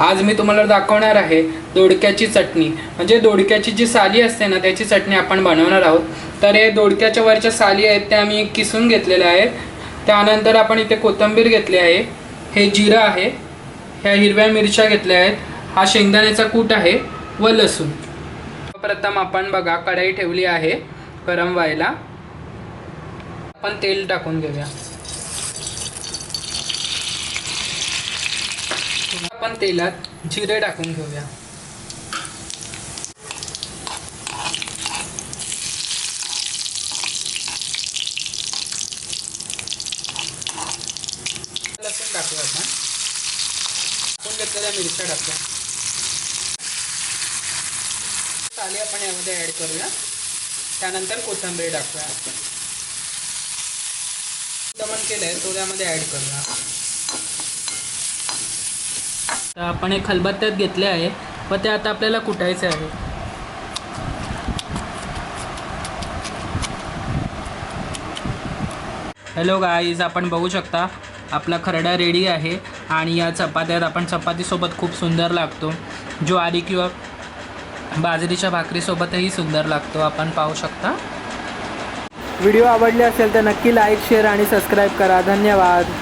आज मी तुम्हाला दाखवणार आहे दोडक्याची चटणी. म्हणजे दोडक्याची जी साली असते ना त्याची चटणी आपण बनवणार आहोत. तर हे दोडक्याच्या वरच्या साली आहेत त्या मी किसून घेतलेल्या आहेत. त्यानंतर आपण इथे कोथिंबीर घेतली आहे. हे जिरं आहे. ह्या हिरव्या मिरच्या घेतल्या आहेत. हा शेंगदाण्याचा कूट आहे व लसूण. प्रथम आपण बघा कढाई ठेवली आहे गरम व्हायला. आपण तेल टाकून घेऊया. आपण तेलात जिरे टाकून घेऊया. लसूण टाकूया आपण आपण घेतलेल्या मिरच्या टाकूया साली आपण यामध्ये ॲड करूया. त्यानंतर कोथिंबीर टाकूया. आपण दमन केलं आहे तो त्यामध्ये ॲड करूया. तर आपण हे खलबत्त्यात घेतले आहे. व ते आता आपल्याला कुटायचे आहे. हॅलो गाईज आपण बघू शकता आपला खरडा रेडी आहे आणि या चपात्यात आपण चपातीसोबत खूप सुंदर लागतो. ज्वारी किंवा बाजरीच्या भाकरीसोबतही सुंदर लागतो. आपण पाहू शकता. व्हिडिओ आवडले असेल तर नक्की लाईक शेअर आणि सबस्क्राईब करा. धन्यवाद.